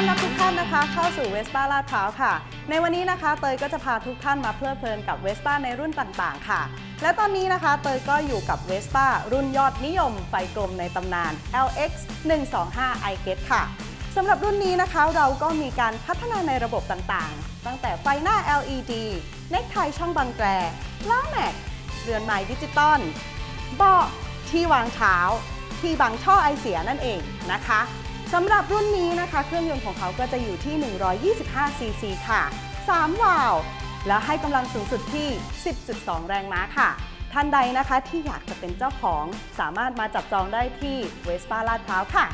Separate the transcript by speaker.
Speaker 1: อนรับทุกท่านนะคะ เข้าสู่เวสป้าลาดพร้าวค่ะ ในวันนี้นะคะเตยก็จะพาทุกท่านมาเพลิดเพลินกับเวสป้าในรุ่นต่างๆ ค่ะ และตอนนี้นะคะเตยก็อยู่กับเวสป้ารุ่นยอดนิยมไฟกลมในตำนาน LX 125 i g e t ค่ะสำหรับรุ่นนี้นะคะเราก็มีการพัฒนาในระบบต่างๆ ตั้งแต่ไฟหน้า LED เน็กไทช่องบังแกรล้อแม็กเรือนไม้ดิจิตอลเบาะที่วางเท้าที่บังช่อไอเสียนั่นเองนะคะ สำหรับรุ่นนี้นะคะ เครื่องยนต์ของเขาก็จะอยู่ที่ 125 ซีซีค่ะ 3 วาล์วและให้กำลังสูงสุดที่ 10.2 แรงม้าค่ะ ท่านใดนะคะที่อยากจะเป็นเจ้าของสามารถมาจับจองได้ที่เวสป้าลาดพร้าวค่ะ